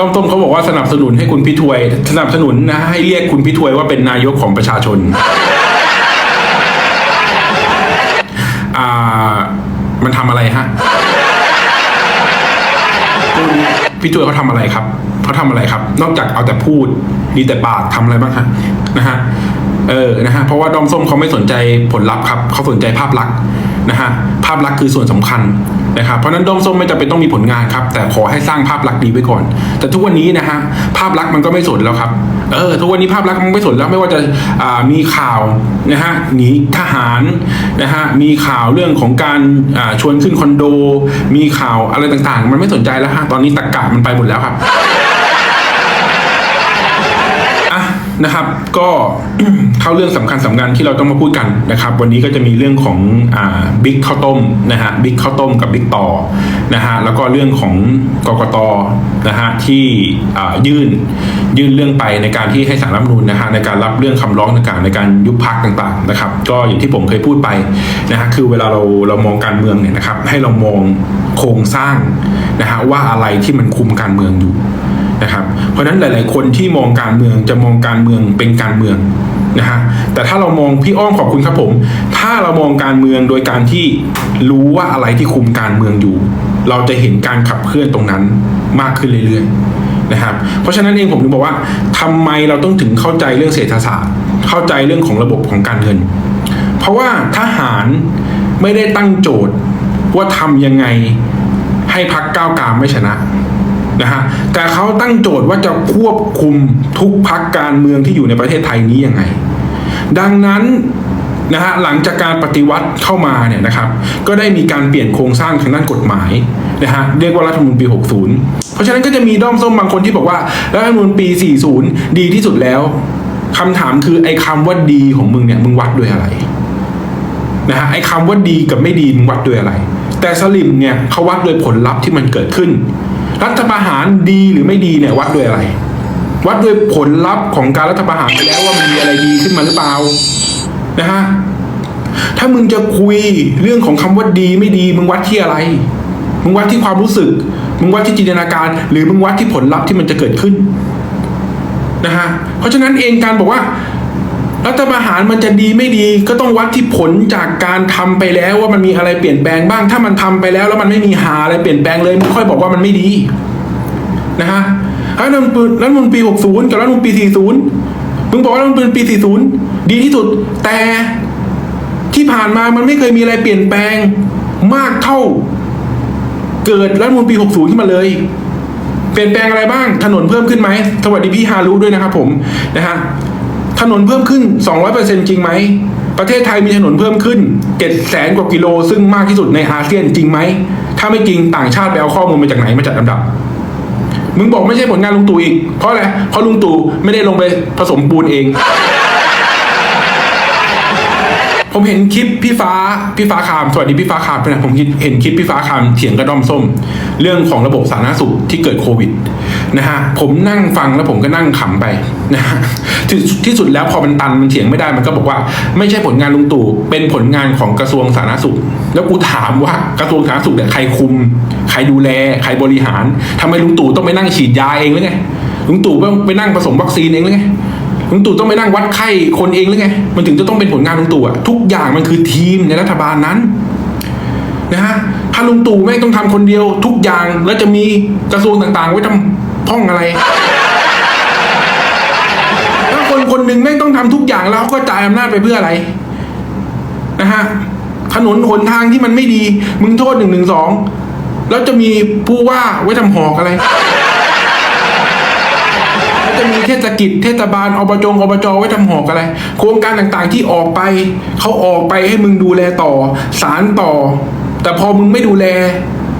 ด้อมต้มเขาบอกว่าสนับสนุนให้คุณพิทวย สนับสนุนนะให้เรียกคุณพิทวยว่าเป็นนายกของประชาชนอ่ามันทำอะไรฮะคุณพี่ทวยเขาทำอะไรครับเขาทำอะไรครับ นอกจากเอาแต่พูดมีแต่ปากทำอะไรบ้างฮะนะฮะเออนะฮะเพราะว่าด้อมส้มเขาไม่สนใจผลลัพธ์ครับเขาสนใจภาพลักษณ์ นะฮะภาพลักษณ์คือส่วนสำคัญนะครับเพราะนั้นด้อมส้มไม่จำเป็นต้องมีผลงานครับ แต่ขอให้สร้างภาพลักษณ์ดีไว้ก่อน แต่ทุกวันนี้นะฮะภาพลักษณ์มันก็ไม่สนแล้วครับเออทุกวันนี้ภาพลักษณ์มันไม่สนแล้วไม่ว่าจะอ่ามีข่าวนะฮะหนีทหารนะฮะมีข่าวเรื่องของการาชวนขึ้นคอนโด มีข่าวอะไรต่างๆ มันไม่สนใจแล้วฮะตอนนี้ตะกกะมันไปหมดแล้วครับ อะ นะครับ ก็เข้าเรื่องสำคัญสำคัญที่เราต้องมาพูดกันนะครับ วันนี้ก็จะมีเรื่องของอ่าบิ๊กข้าวต้มนะฮะบิ๊กข้าวต้มกับบิ๊กต่อนะฮะแล้วก็เรื่องของกกตนะฮะที่อ่ายื่นยื่นเรื่องไปในการที่ให้สารรัฐมนูญนะฮะในการรับเรื่องคำร้องต่างๆ ในการยุบพักต่างๆนะครับ ก็อย่างที่ผมเคยพูดไปนะฮะคือเวลาเราเรามองการเมืองเนี่ยนะครับ ให้เรามองโครงสร้างนะฮะว่าอะไรที่มันคุมการเมืองอยู่ นะครับ เพราะฉะนั้นหลาย ๆ คนที่มองการเมืองจะมองการเมืองเป็นการเมืองนะฮะแต่ถ้าเรามองพี่อ้อมขอบคุณครับผม ถ้าเรามองการเมืองโดยการที่รู้ว่าอะไรที่คุมการเมืองอยู่ เราจะเห็นการขับเคลื่อนตรงนั้นมากขึ้นเรื่อย ๆ นะครับ เพราะฉะนั้นเองผมถึงบอกว่าทำไมเราต้องถึงเข้าใจเรื่องเศรษฐศาสตร์ เข้าใจเรื่องของระบบของการเงิน เพราะว่าทหารไม่ได้ตั้งโจทย์ว่าทำยังไงให้พักก้าวกามไม่ชนะ นะฮะแต่เขาตั้งโจทย์ว่าจะควบคุมทุกพักการเมืองที่อยู่ในประเทศไทยนี้ยังไง ดังนั้นนะฮะหลังจากการปฏิวัติเข้ามาเนี่ยนะครับ ก็ได้มีการเปลี่ยนโครงสร้างทางด้านกฎหมายนะฮะเรียกว่ารัฐธรรมนูญปี 60 เพราะฉะนั้นก็จะมีด้อมส้มบางคนที่บอกว่ารัฐธรรมนูญปี 40 ดีที่สุดแล้วคำถามคือไอ้คำว่าดีของมึงเนี่ยมึงวัดด้วยอะไรนะฮะไอ้คำว่าดีกับไม่ดีมึงวัดด้วยอะไร แต่สลิมเนี่ยเขาวัดโดยผลลัพธ์ที่มันเกิดขึ้น รัฐประหารดีหรือไม่ดีเนี่ยวัดด้วยอะไร วัดด้วยผลลัพธ์ของการรัฐประหารไปแล้วว่ามันมีอะไรดีขึ้นมาหรือเปล่านะฮะถ้ามึงจะคุยเรื่องของคำว่าดีไม่ดี มึงวัดที่อะไร มึงวัดที่ความรู้สึก มึงวัดที่จินตนาการ หรือมึงวัดที่ผลลัพธ์ที่มันจะเกิดขึ้นนะฮะเพราะฉะนั้นเองการบอกว่า รัฐประหารมันจะดีไม่ดีก็ต้องวัดที่ผลจากการทำไปแล้วว่ามันมีอะไรเปลี่ยนแปลงบ้าง ถ้ามันทำไปแล้วแล้วมันไม่มีหาอะไรเปลี่ยนแปลงเลยไมึงค่อยบอกว่ามันไม่ดีนะฮะรัฐมนูญรัฐมนูญปี60 กับรัฐธรรมนูญปี40มึงบอกว่ารัฐธรรมนูญปี40 ดีที่สุด แต่ที่ผ่านมามันไม่เคยมีอะไรเปลี่ยนแปลงมากเท่า เกิดรัฐธรรมนูญปี60 ขึ้นมาเลยเปลี่ยนแปลงอะไรบ้างถนนเพิ่มขึ้นไหมสวัสดีพี่ฮารุด้วยนะครับผมนะฮะ ถนนเพิ่มขึ้น 200%จริงไหม ประเทศไทยมีถนนเพิ่มขึ้น 7 แสนกว่ากิโล ซึ่งมากที่สุดในอาเซียนจริงไหม ถ้าไม่จริงต่างชาติไปเอาข้อมูลมาจากไหนมาจัดลำดับ มึงบอกไม่ใช่ผลงานลุงตู่อีก เพราะอะไร เพราะลุงตู่ไม่ได้ลงไปผสมปูนเอง ผมเห็นคลิปพี่ฟ้า พี่ฟ้าคาม สวัสดีพี่ฟ้าคามนะผมเห็นคลิปพี่ฟ้าคามเถียงกระด้อมส้ม เรื่องของระบบสาธารณสุขที่เกิดโควิด นะฮะผมนั่งฟังแล้วผมก็นั่งขำไปนะฮะที่ที่สุดแล้วพอมันตันมันเถียงไม่ได้มันก็บอกว่า ไม่ใช่ผลงานลุงตู่เป็นผลงานของกระทรวงสาธารณสุข แล้วกูถามว่ากระทรวงสาธารณสุขเนี่ยใครคุม ใครดูแล ใครบริหารทำไมลุงตู่ต้องไปนั่งฉีดยาเองหรือไงลุงตู่ต้องไปนั่งผสมวัคซีนเองหรือไงลุงตู่ต้องไปนั่งวัดไข้คนเองหรือไงมันถึงจะต้องเป็นผลงานลุงตู่อะทุกอย่างมันคือทีมในรัฐบาลนั้นนะฮะถ้าลุงตู่ไม่ต้องทำคนเดียวทุกอย่างแล้วจะมีกระทรวงต่างๆ ไว้ทำ พ้องอะไร ถ้าคนคนหนึ่งไม่งต้องทำทุกอย่างแล้วเขาก็จ่ายอำนาจไปเพื่ออะไร นะฮะ ถนนหนทางที่มันไม่ดี มึงโทษหนึ่งหนึ่งสองแล้วจะมีผู้ว่าไว้ทำหอกอะไรจะมีเทศกิจเทศบาลอบจงอบจไว้ทำหอกอะไร โครงการต่างๆที่ออกไป เขาออกไปให้มึงดูแลต่อ สารต่อ แต่พอมึงไม่ดูแล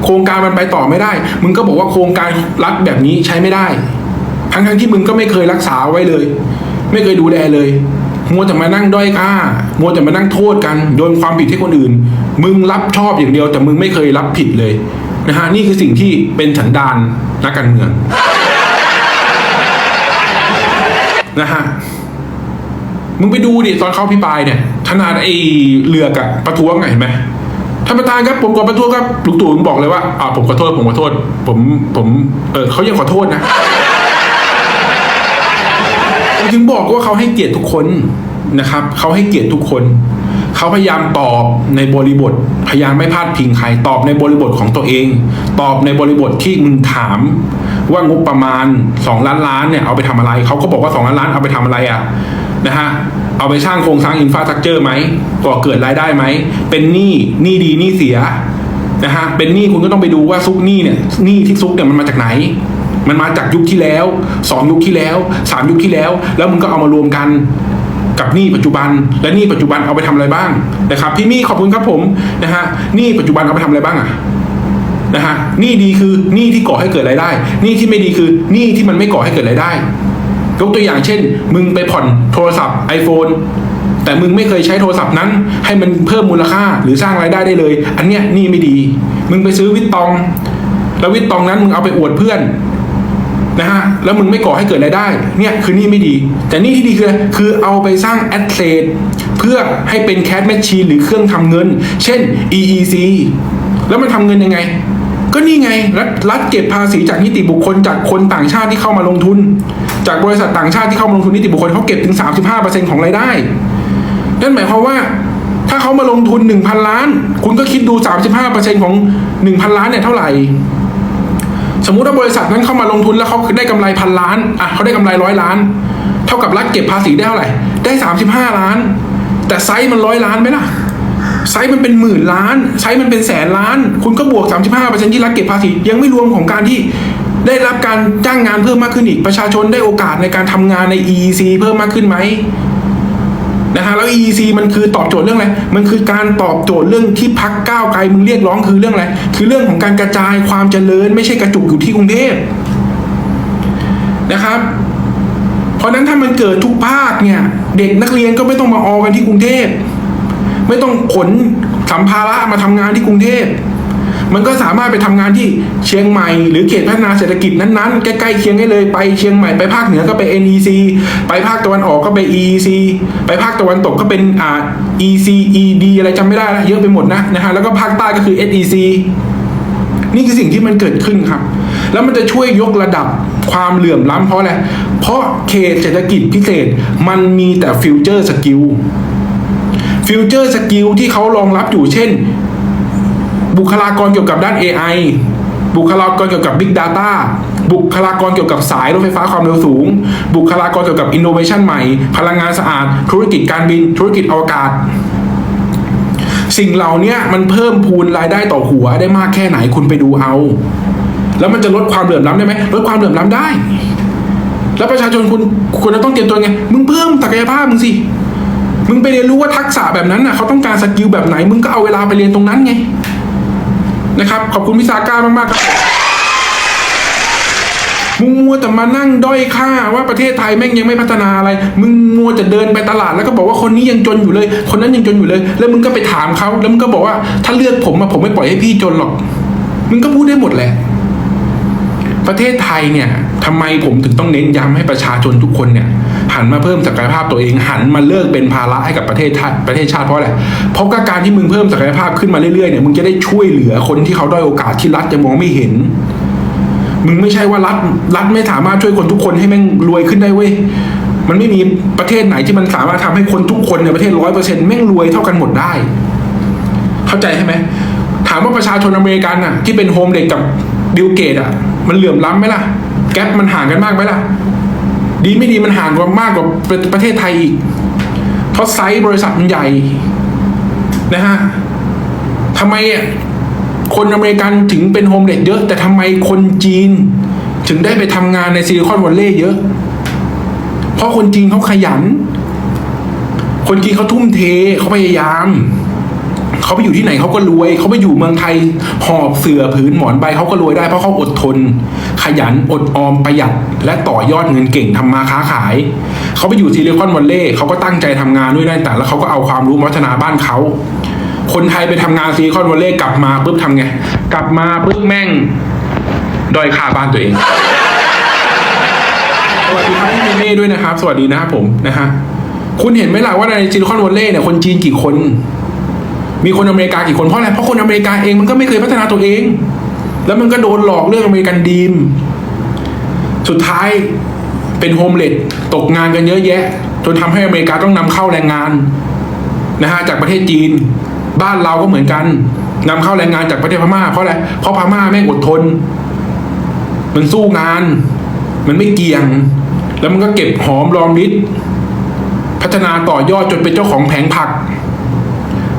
โครงการมันไปต่อไม่ได้ มึงก็บอกว่าโครงการรัฐแบบนี้ใช้ไม่ได้ ทั้งๆที่มึงก็ไม่เคยรักษาไว้เลย ไม่เคยดูแลเลยมัวแต่มานั่งด้อยค่ามัวแต่มานั่งโทษกันโยนความผิดให้คนอื่น มึงรับชอบอย่างเดียว แต่มึงไม่เคยรับผิดเลยนะฮะนี่คือสิ่งที่เป็นสันดานนักการเมืองนะฮะมึงไปดูดิตอนเข้าพิปายเนี่ยขนาดไอ้เลือกอะประท้วงไงเห็นไหม ท่านประธานครับผมขอประท้วงครับลุงตู่บอกเลยว่าอ่าผมขอโทษผมขอโทษ ผมผมเออเขายังขอโทษนะผมถึงบอกว่าเขาให้เกียรติทุกคนนะครับเขาให้เกียรติทุกคนเขาพยายามตอบในบริบท พยายามไม่พลาดพิงใครตอบในบริบทของตัวเอง ตอบในบริบทที่มึงถาม ว่างบประมาณ 2 ล้านล้านเนี่ยเอาไปทำอะไรเขาก็บอกว่า 2 ล้านล้านเอาไปทำอะไรอะ นะฮะเอาไปสร้างโครงสร้างอินฟาสตรักเจอร์ไหมก่อเกิดรายได้ไหม เป็นหนี้หนี้ดีหนี้เสียนะฮะเป็นหนี้คุณก็ต้องไปดูว่าซุกหนี้เนี่ยหนี้ที่ซุกเนี่ยมันมาจากไหน มันมาจากยุคที่แล้วสองยุคที่แล้วสามยุคที่แล้ว แล้วมึงก็เอามารวมกันกับหนี้ปัจจุบัน และหนี้ปัจจุบันเอาไปทำอะไรบ้างนะครับพี่มี่ขอบคุณครับผมนะฮะหนี้ปัจจุบันเอาไปทำอะไรบ้างอะนะฮะหนี้ดีคือหนี้ที่ก่อให้เกิดรายได้หนี้ที่ไม่ดีคือหนี้ที่มันไม่ก่อให้เกิดรายได้ ยกตัวอย่างเช่น มึงไปผ่อนโทรศัพท์ iPhone แต่มึงไม่เคยใช้โทรศัพท์นั้น ให้มันเพิ่มมูลค่าหรือสร้างรายได้ได้เลย อันเนี้ยนี้ไม่ดี มึงไปซื้อวิตตอง แล้ววิตตองนั้นมึงเอาไปอวดเพื่อนนะฮะแล้วมึงไม่ก่อให้เกิดรายได้ เนี่ยคือนี่ไม่ดี แต่นี่ที่ดีคือคือเอาไปสร้างแอดเซทเพื่อให้เป็นแคชแมชชีนหรือเครื่องทำเงิน เช่น EEC แล้วมันทำเงินยังไง ก็นี่ไงรัฐรัฐเก็บภาษีจากนิติบุคคลจากคนต่างชาติที่เข้ามาลงทุน จากบริษัทต่างชาติที่เข้ามาลงทุนนิติบุคคลเขาเก็บถึง 35%ของรายได้ นั่นหมายความว่าถ้าเขามาลงทุน 1,000 ล้าน คุณก็คิดดู 35%ของ 1,000 ล้านเนี่ยเท่าไหร่ สมมุติว่าบริษัทนั้นเข้ามาลงทุนแล้วเขาได้กำไรพันล้านอะเขาได้กำไรร้อยล้าน เท่ากับรัฐเก็บภาษีได้เท่าไหร่ ได้สามสิบห้าล้าน แต่ไซส์มันร้อยล้านไหมล่ะไซส์มันเป็นหมื่นล้านไซส์มันเป็นแสนล้าน คุณก็บวก 35%ที่รัฐเก็บภาษียังไม่รวมของการที่ ได้รับการจ้างงานเพิ่มมากขึ้นอีก ประชาชนได้โอกาสในการทำงานใน EEC เพิ่มมากขึ้นไหมนะฮะแล้ว EEC มันคือตอบโจทย์เรื่องอะไร มันคือการตอบโจทย์เรื่องที่พักก้าวไกลมึงเรียกร้องคือเรื่องอะไร คือเรื่องของการกระจายความเจริญ ไม่ใช่กระจุกอยู่ที่กรุงเทพนะครับ เพราะฉะนั้นถ้ามันเกิดทุกภาคเนี่ย เด็กนักเรียนก็ไม่ต้องมาออกันที่กรุงเทพ ไม่ต้องขนสัมภาระมาทำงานที่กรุงเทพ มันก็สามารถไปทำงานที่เชียงใหม่ หรือเขตพัฒนาเศรษฐกิจนั้นๆ ใกล้ๆเคียงได้เลยไปเชียงใหม่ไปภาคเหนือก็ไป NEC ไปภาคตะวันออกก็ไป EEC ไปภาคตะวันตกก็เป็นอ่า ECED อะไรจำไม่ได้ล้วเยอะไปหมดนะนะฮะแล้วก็ภาคใต้ก็คือ SEC นี่คือสิ่งที่มันเกิดขึ้นครับ แล้วมันจะช่วยยกระดับความเหลื่อมล้ำเพราะอะไร เพราะเขตเศรษฐกิจพิเศษมันมีแต่ฟิวเจอร์สกิลฟิวเจอร์สกิลที่เขารองรับอยู่เช่น บุคลากรเกี่ยวกับด้าน AI บุคลากรเกี่ยวกับ Big Data บุคลากรเกี่ยวกับสายรถไฟฟ้าความเร็วสูง บุคลากรเกี่ยวกับ Innovation ใหม่ พลังงานสะอาด ธุรกิจการบิน ธุรกิจอวกาศ สิ่งเหล่านี้มันเพิ่มพูนรายได้ต่อหัวได้มากแค่ไหนคุณไปดูเอา แล้วมันจะลดความเหลื่อมล้ำได้ไหมลดความเหลื่อมล้ำได้ แล้วประชาชนคุณคุณจะต้องเตรียมตัวไง มึงเพิ่มศักยภาพมึงสิ มึงไปเรียนรู้ว่าทักษะแบบนั้นน่ะเขาต้องการสกิลแบบไหน มึงก็เอาเวลาไปเรียนตรงนั้นไง นะครับ ขอบคุณพิซาก้ามากๆครับมึงมัวแต่มานั่งด้อยค่าว่าประเทศไทยแม่งยังไม่พัฒนาอะไร มึงมัวจะเดินไปตลาดแล้วก็บอกว่าคนนี้ยังจนอยู่เลย คนนั้นยังจนอยู่เลย แล้วมึงก็ไปถามเขาแล้วมึงก็บอกว่า ถ้าเลือกผมมาผมไม่ปล่อยให้พี่จนหรอก มึงก็พูดได้หมดแหละ ประเทศไทยเนี่ย ทำไมผมถึงต้องเน้นย้ำให้ประชาชนทุกคนเนี่ยหันมาเพิ่มศักยภาพตัวเอง หันมาเลิกเป็นภาระให้กับประเทศชาติประเทศชาติเพราะอะไรเพราะการที่มึงเพิ่มศักยภาพขึ้นมาเรื่อยๆเนี่ยมึงจะได้ช่วยเหลือคนที่เขาด้อยโอกาสที่รัฐจะมองไม่เห็น มึงไม่ใช่ว่ารัฐรัฐไม่สามารถช่วยคนทุกคนให้แม่งรวยขึ้นได้เว้ยมันไม่มีประเทศไหนที่มันสามารถทำให้คนทุกคนในประเทศร้อยเปอร์เซ็นต์แม่งรวยเท่ากันหมดได้ เข้าใจใช่ไหมถามว่าประชาชนอเมริกันน่ะ ที่เป็นโฮมเด็กกับบิลเกตอะ มันเหลื่อมล้ำไหมล่ะ แกลบมันห่างกันมากไหมล่ะ ดีไม่ดีมันห่างกว่ามากกว่าประเทศไทยอีกเพราะไซส์บริษัทมันใหญ่นะฮะทำไมอะคนอเมริกันถึงเป็นโฮมเด็กเยอะ แต่ทำไมคนจีนถึงได้ไปทำงานในซิลิคอนวัลเลย์เยอะ เพราะคนจีนเขาขยัน คนจีนเขาทุ่มเทเขาพยายาม เขาไปอยู่ที่ไหนเขาก็รวย เขาไปอยู่เมืองไทยหอบเสือผืนหมอนใบเขาก็รวยได้เพราะเขาอดทน ขยันอดออมประหยัด และต่อยอดเงินเก่งทำมาค้าขาย เขาไปอยู่ซิลิคอนวัลเลย์เขาก็ตั้งใจทำงานด้วยได้แต่แล้วเขาก็เอาความรู้มาพัฒนาบ้านเขาคนไทยไปทำงานซิลิคอนวัลเลย์กลับมาปุ๊บทำไง กลับมาปุ๊บแม่งดอยค่าบ้านตัวเองสวัสดีครับพี่เมเม่ด้วยนะครับ สวัสดีนะครับผมนะฮะคุณเห็นไหมล่ะว่าในซิลิคอนวัลเลย์เนี่ยคนจีนกี่คน มีคนอเมริกากี่คนเพราะอะไรเพราะคนอเมริกาเองมันก็ไม่เคยพัฒนาตัวเอง แล้วมันก็โดนหลอกเรื่องอเมริกันดีม สุดท้ายเป็นโฮมเลดตกงานกันเยอะแยะ จนทำให้อเมริกาต้องนำเข้าแรงงานนะฮะจากประเทศจีน บ้านเราก็เหมือนกันนำเข้าแรงงานจากประเทศพม่าเพราะอะไรเพราะพม่าแม่อดทน มันสู้งาน มันไม่เกี่ยง แล้วมันก็เก็บหอมรอมริดพัฒนาต่อยอดจนเป็นเจ้าของแผงผัก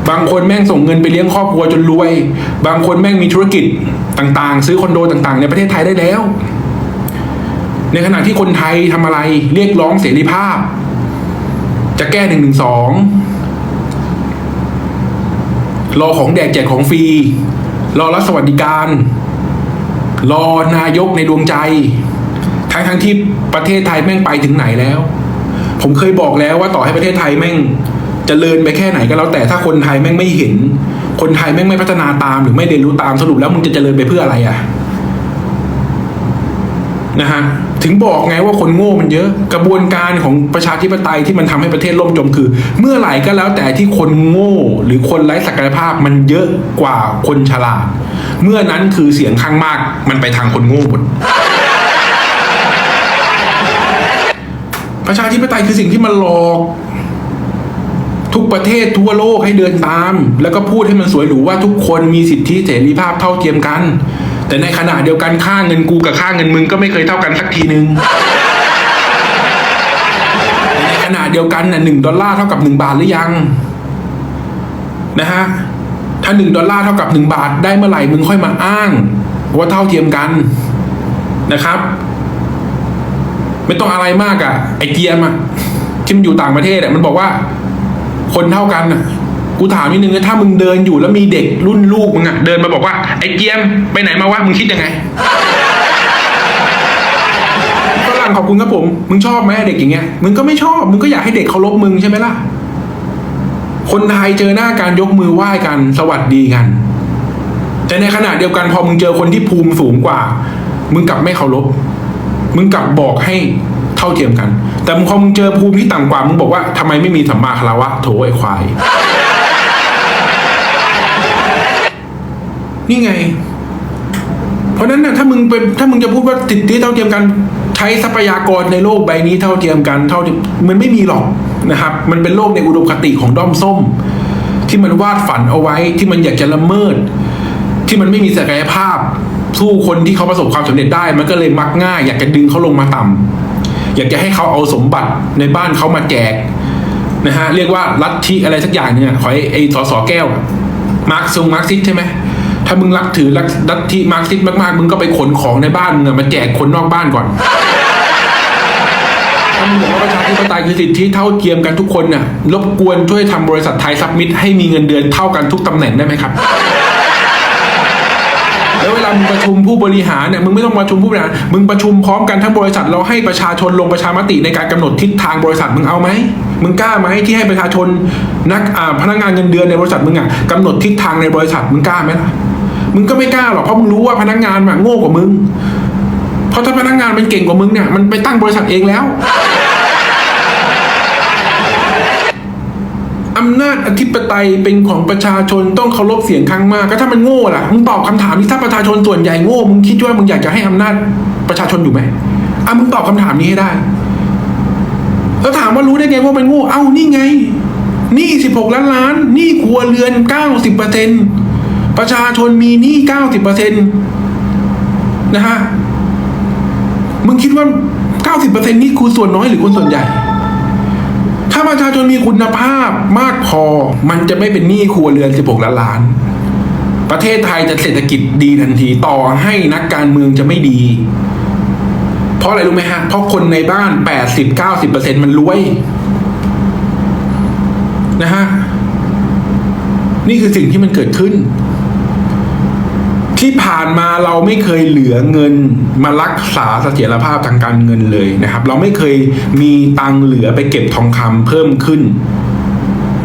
บางคนแม่งส่งเงินไปเลี้ยงครอบครัวจนรวย บางคนแม่งมีธุรกิจต่างๆ ซื้อคอนโดต่างๆ ในประเทศไทยได้แล้ว ในขณะที่คนไทยทำอะไรเรียกร้องเสรีภาพ จะแก้หนึ่งหนึ่งสองรอของแดกแจกของฟรี รอรัฐสวัสดิการ รอนายกในดวงใจ ทั้งทั้งที่ประเทศไทยแม่งไปถึงไหนแล้ว ผมเคยบอกแล้วว่าต่อให้ประเทศไทยแม่ง จเจริญไปแค่ไหนก็แล้วแต่ถ้าคนไทยแม่งไม่เห็น คนไทยแม่งไม่พัฒนาตามหรือไม่เรียนรู้ตามสรุปแล้วมึงจะเจริญไปเพื่ออะไรอะนะฮะถึงบอกไงว่าคนโง่มันเยอะ กระบวนการของประชาธิปไตยที่มันทำให้ประเทศล่มจมคือ เมื่อไหร่ก็แล้วแต่ที่คนโง่ หรือคนไร้ศักยภาพมันเยอะกว่าคนฉลาด เมื่อนั้นคือเสียงข้างมากมันไปทางคนโง่หมดประชาธิปไตยคือสิ่งที่มันหลอก ทุกประเทศทั่วโลกให้เดินตาม แล้วก็พูดให้มันสวยหรูว่าทุกคนมีสิทธิเสรีภาพเท่าเทียมกัน แต่ในขณะเดียวกันค่าเงินกูกับค่าเงินมึงก็ไม่เคยเท่ากันสักทีนึงในขณะเดียวกันน่ะหนึ่งดอลลาร์เท่ากับหนึ่งบาทหรือยัง นะฮะถ้าหนึ่งดอลลาร์เท่ากับหนึ่งบาทได้เมื่อไหร่มึงค่อยมาอ้าง ว่าเท่าเทียมกันนะครับ ไม่ต้องอะไรมากอะไอเกียมอะที่มันอยู่ต่างประเทศอะมันบอกว่า คนเท่ากันอะกูถามนิดนึงนะถ้ามึงเดินอยู่แล้วมีเด็กรุ่นลูกมึงอะเดินมาบอกว่าไอ้เกียมไปไหนมาวะมึงคิดยังไงฝรั่งขอบคุณครับผม มึงชอบไหมเด็กอย่างเงี้ยมึงก็ไม่ชอบมึงก็อยากให้เด็กเคารพมึงใช่ไหมล่ะ คนไทยเจอหน้าการยกมือไหว้กันสวัสดีกัน แต่ในขณะเดียวกันพอมึงเจอคนที่ภูมิสูงกว่า มึงกลับไม่เคารพมึงกลับบอกให้ เท่าเทียมกัน แต่พอมึงเจอภูมิที่ต่ำกว่ามึงบอกว่าทำไมไม่มีสัมมาคารวะโถไอ้ควาย นี่ไง เพราะนั้นน่ะถ้ามึงเป็นถ้ามึงจะพูดว่าสิทธิเท่าเทียมกัน ใช้ทรัพยากรในโลกใบนี้เท่าเทียมกัน เท่าที่มันไม่มีหรอกนะครับ มันเป็นโลกในอุดมคติของด้อมส้ม ที่มันวาดฝันเอาไว้ที่มันอยากจะละเมิด ที่มันไม่มีศักยภาพสู้คนที่เขาประสบความสำเร็จได้ มันก็เลยมักง่าย อยากจะดึงเขาลงมาต่ำ อยากจะให้เขาเอาสมบัติในบ้านเขามาแจกนะฮะเรียกว่าลัทธิอะไรสักอย่างเนี่ยขอไอ้ไอ้สอสอแก้วมาร์กซุงมาร์กซิสใช่ไหมถ้ามึงรักถือลัทธิมาร์กซิสมากๆ มึงก็ไปขนของในบ้านมึงมาแจกคนนอกบ้านก่อนถ้ามึงบอกว่าประชาธิปไตยคือสิทธิเท่าเทียมกันทุกคนน่ะรบกวนช่วยทำบริษัทไทยซับมิตให้มีเงินเดือนเท่ากันทุกตำแหน่งได้ไหมครับ แล้วเวลามึงประชุมผู้บริหารเนี่ยมึงไม่ต้องประชุมผู้บริหารมึงประชุมพร้อมกันทั้งบริษัทเราให้ประชาชนลงประชามติในการกำหนดทิศทางบริษัทมึงเอาไหมมึงกล้าไหมที่ให้ประชาชนนักพนักงานเงินเดือนในบริษัทมึงอะกำหนดทิศทางในบริษัทมึงกล้าไหมล่ะมึงก็ไม่กล้าหรอกเพราะมึงรู้ว่าพนักงานมันโง่กว่ามึง เพราะถ้าพนักงานมันเก่งกว่ามึงเนี่ยมันไปตั้งบริษัทเองแล้ว อำนาจอธิปไตยเป็นของประชาชนต้องเคารพเสียงข้างมากก็ถ้ามันโง่ล่ะมึงตอบคำถามนี้ถ้าประชาชนส่วนใหญ่โง่มึงคิดว่ามึงอยากจะให้อำนาจประชาชนอยู่ไหมอะมึงตอบคำถามนี้ให้ได้ แล้วถามว่ารู้ได้ไงว่ามันโง่เอ้านี่ไงนี้สิบหกล้านล้านนี้ครัวเรือนเก้าสิบเปอร์เซ็นประชาชนมีหนี้เก้าสิบเปอร์เซ็นนะฮะมึงคิดว่าเก้าสิบเปอร์เซ็นนี่คือส่วนน้อยหรือคนส่วนใหญ่ ถ้าประชาชนมีคุณภาพมากพอ มันจะไม่เป็นหนี้ครัวเรือน 16 ล้านล้าน ประเทศไทยจะเศรษฐกิจดีทันทีต่อให้นักการเมืองจะไม่ดี เพราะอะไรรู้ไหมฮะ เพราะคนในบ้าน 80-90%มันรวย นะฮะ นี่คือสิ่งที่มันเกิดขึ้น ที่ผ่านมาเราไม่เคยเหลือเงินมารักษาเสถียรภาพทางการเงินเลยนะครับ เราไม่เคยมีตังเหลือไปเก็บทองคำเพิ่มขึ้น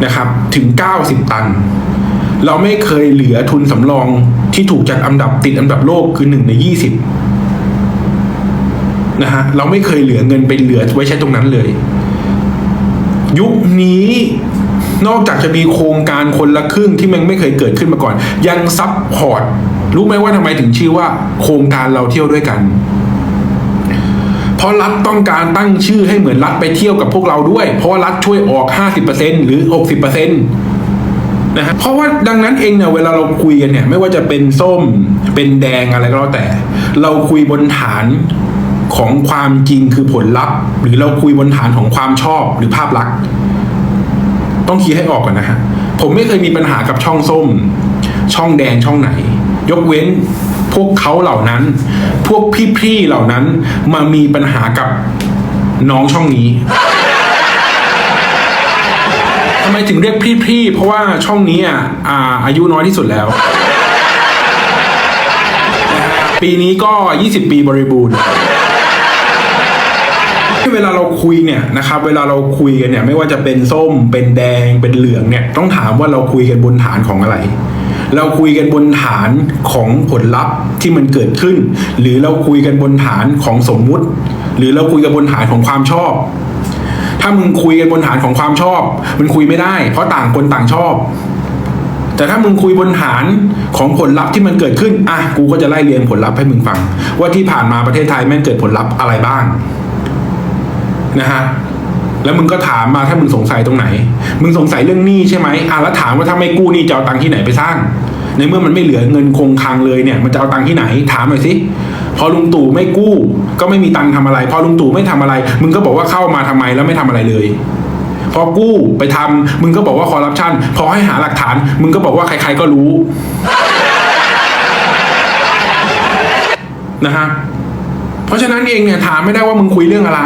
นะครับถึง 90 ตัน เราไม่เคยเหลือทุนสำรองที่ถูกจัดอันดับติดอันดับโลกคือหนึ่งใน 20นะฮะเราไม่เคยเหลือเงินไปเหลือไว้ใช้ตรงนั้นเลย ยุคนี้นอกจากจะมีโครงการคนละครึ่งที่มันไม่เคยเกิดขึ้นมาก่อน ยังซับพอร์ต รู้ไหมว่าทำไมถึงชื่อว่า โครงการเราเที่ยวด้วยกัน เพราะรัฐต้องการตั้งชื่อให้เหมือนรัฐไปเที่ยวกับพวกเราด้วย เพราะว่ารัฐช่วยออก 50%หรือ 60%นะฮะเพราะว่าดังนั้นเองเนี่ยเวลาเราคุยกันเนี่ย ไม่ว่าจะเป็นส้มเป็นแดงอะไรก็แล้วแต่ เราคุยบนฐานของความจริงคือผลลัพธ์ หรือเราคุยบนฐานของความชอบหรือภาพลักษณ์ ต้องคิดให้ออกก่อนนะฮะผมไม่เคยมีปัญหากับช่องส้ม ช่องแดงช่องไหน ยกเว้นพวกเขาเหล่านั้น พวกพี่ๆเหล่านั้นมามีปัญหากับน้องช่องนี้ทำไมถึงเรียกพี่ๆเพราะว่าช่องนี้อะอายุน้อยที่สุดแล้ว ปีนี้ก็ 20 ปีบริบูรณ์เวลาเราคุยเนี่ยนะครับเวลาเราคุยกันเนี่ยไม่ว่าจะเป็นส้มเป็นแดงเป็นเหลืองเนี่ยต้องถามว่าเราคุยกันบนฐานของอะไร เราคุยกันบนฐานของผลลัพธ์ที่มันเกิดขึ้น หรือเราคุยกันบนฐานของสมมุติ หรือเราคุยกันบนฐานของความชอบ ถ้ามึงคุยกันบนฐานของความชอบ มันคุยไม่ได้ เพราะต่างคนต่างชอบ แต่ถ้ามึงคุยบนฐานของผลลัพธ์ที่มันเกิดขึ้นอะกูก็จะไล่เรียงผลลัพธ์ให้มึงฟัง ว่าที่ผ่านมาประเทศไทยแม่งเกิดผลลัพธ์อะไรบ้างนะฮะ แล้วมึงก็ถามมาถ้ามึงสงสัยตรงไหน มึงสงสัยเรื่องหนี้ใช่ไหมอะแล้วถามว่าถ้าไม่กู้หนี้จะเอาตังค์ที่ไหนไปสร้าง ในเมื่อมันไม่เหลือเงินคงคลังเลยเนี่ย มันจะเอาตังค์ที่ไหน ถามหน่อยสิพอลุงตู่ไม่กู้ ก็ไม่มีตังค์ทำอะไร พอลุงตู่ไม่ทำอะไร มึงก็บอกว่าเข้ามาทำไมแล้วไม่ทำอะไรเลย พอกู้ไปทำมึงก็บอกว่าคอร์รัปชันพอให้หาหลักฐาน มึงก็บอกว่าใคร ๆก็รู้นะฮะเพราะฉะนั้นเองเนี่ยถามไม่ได้ว่ามึงคุยเรื่องอะไร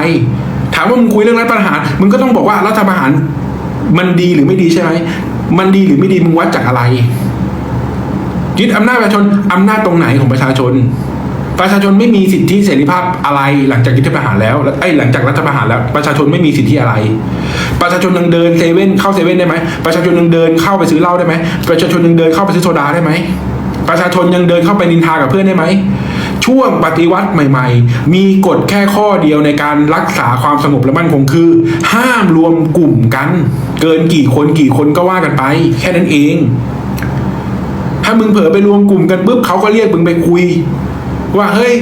ามว่ามึงคุยเรื่องรัฐประหารมึงก็ต้องบอกว่ารัฐประหารมันดีหรือไม่ดีใช่ไหมมันดีหรือไม่ดีมึงวัดจากอะไรยึดอำนาจประชาชนอำนาจตรงไหนของประชาชน ประชาชนไม่มีสิทธิเสรีภาพอะไรหลังจากรัฐประหารแล้วไอ้หลังจากรัฐประหารแล้ว ประชาชนไม่มีสิทธิอะไร ประชาชนยังเดินเซเว่นเข้าเซเว่นได้ไหมประชาชนยังเดินเข้าไปซื้อเหล้าได้ไหมประชาชนยังเดินเข้าไปซื้อโซดาได้ไหมประชาชนยังเดินเข้าไปนินทากับเพื่อนได้ไหม ช่วงปฏิวัติใหม่ ๆ มีกฎแค่ข้อเดียวในการรักษาความสงบและมั่นคงคือ ห้ามรวมกลุ่มกัน เกินกี่คนกี่คนก็ว่ากันไป แค่นั้นเอง ถ้ามึงเผลอไปรวมกลุ่มกันปุ๊บเขาก็เรียกมึงไปคุย ว่าเฮ้ย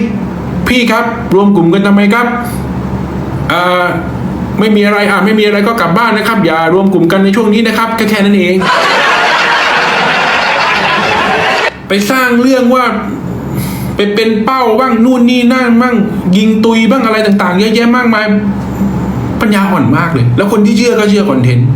พี่ครับ รวมกลุ่มกันทำไมครับเอ่อไม่มีอะไรอะไม่มีอะไรก็กลับบ้านนะครับ อย่ารวมกลุ่มกันในช่วงนี้นะครับแค่แค่นั้นเอง ไปสร้างเรื่องว่า ไปเป็นเป้าบ้างนู่นนี่นั่นบ้างยิงตุยบ้างอะไรต่าง ๆ เยอะแยะมากมายปัญญาอ่อนมากเลย แล้วคนที่เชื่อก็เชื่อคอนเทนต์